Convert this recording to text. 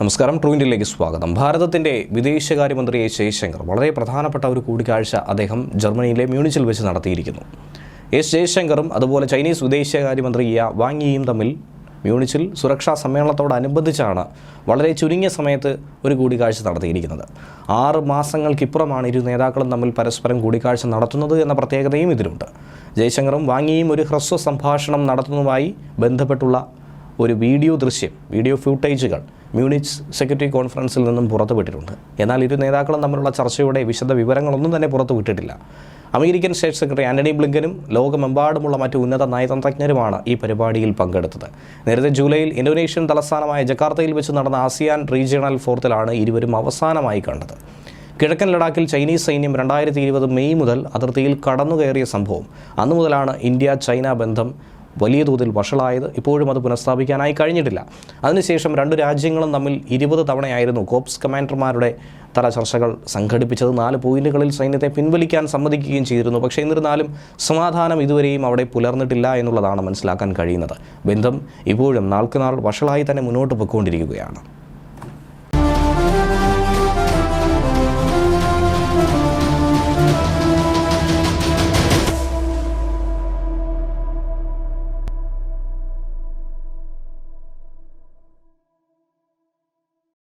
നമസ്കാരം ട്രൂ ഇന്ത്യയിലേക്ക് സ്വാഗതം. ഭാരതത്തിന്റെ വിദേശകാര്യമന്ത്രി ജയശങ്കർ വളരെ പ്രധാനപ്പെട്ട ഒരു കൂടിക്കാഴ്ച അദ്ദേഹം ജർമ്മനിയിലെ മ്യൂണിച്ചിൽ വെച്ച് നടത്തിയിരിക്കുന്നു. എസ് ജയശങ്കറും അതുപോലെ ചൈനീസ് വിദേശകാര്യമന്ത്രി വാങ്ങിയും തമ്മിൽ മ്യൂണിച്ചിൽ സുരക്ഷാ സമ്മേളനത്തോടനുബന്ധിച്ചാണ് വളരെ ചുരുങ്ങിയ സമയത്ത് ഒരു കൂടിക്കാഴ്ച നടത്തിയിരിക്കുന്നത്. ആറ് മാസങ്ങൾക്കിപ്പുറമാണ് ഇരു നേതാക്കളും തമ്മിൽ പരസ്പരം കൂടിക്കാഴ്ച നടത്തുന്നത് എന്ന പ്രത്യേകതയും ഇതിലുണ്ട്. ജയശങ്കറും വാങ്ങിയും ഒരു ഹ്രസ്വ സംഭാഷണം നടത്തുന്നതുമായി ബന്ധപ്പെട്ടുള്ള ഒരു വീഡിയോ ദൃശ്യം വീഡിയോ ഫ്യൂട്ടേജുകൾ മ്യൂണിച്ച് സെക്യൂരിറ്റി കോൺഫറൻസിൽ നിന്നും പുറത്തുവിട്ടിട്ടുണ്ട് എന്നാൽ ഇരു നേതാക്കളും തമ്മിലുള്ള ചർച്ചയുടെ വിശദ വിവരങ്ങളൊന്നും തന്നെ പുറത്തുവിട്ടിട്ടില്ല അമേരിക്കൻ സ്റ്റേറ്റ് സെക്രട്ടറി ആന്റണി ബ്ലിങ്കനും ലോകമെമ്പാടുമുള്ള മറ്റ് ഉന്നത നയതന്ത്രജ്ഞരുമാണ് ഈ പരിപാടിയിൽ പങ്കെടുത്തത്. നേരത്തെ ജൂലൈയിൽ ഇന്തോനേഷ്യൻ തലസ്ഥാനമായ ജക്കാർത്തയിൽ വെച്ച് നടന്ന ആസിയാൻ റീജിയണൽ ഫോറത്തിലാണ് ഇരുവരും അവസാനമായി കണ്ടത്. കിഴക്കൻ ലഡാക്കിൽ ചൈനീസ് സൈന്യം രണ്ടായിരത്തി ഇരുപത് മെയ് മുതൽ അതിർത്തിയിൽ കടന്നുകയറിയ സംഭവം. അന്നു മുതലാണ് ഇന്ത്യ ചൈന ബന്ധം വലിയ തോതിൽ വഷളായത് ഇപ്പോഴും അത് പുനഃസ്ഥാപിക്കാനായി കഴിഞ്ഞിട്ടില്ല. അതിനുശേഷം രണ്ട് രാജ്യങ്ങളും തമ്മിൽ ഇരുപത് തവണയായിരുന്നു കോപ്സ് കമാൻഡർമാരുടെ തല ചർച്ചകൾ സംഘടിപ്പിച്ചത്. നാല് പോയിന്റുകളിൽ സൈന്യത്തെ പിൻവലിക്കാൻ സമ്മതിക്കുകയും ചെയ്തിരുന്നു. പക്ഷേ എന്നിരുന്നാലും സമാധാനം ഇതുവരെയും അവിടെ പുലർന്നിട്ടില്ല എന്നുള്ളതാണ് മനസ്സിലാക്കാൻ കഴിയുന്നത്. ബന്ധം ഇപ്പോഴും നാൾക്കുനാൾ വഷളായി തന്നെ മുന്നോട്ട് പോയിക്കൊണ്ടിരിക്കുകയാണ്.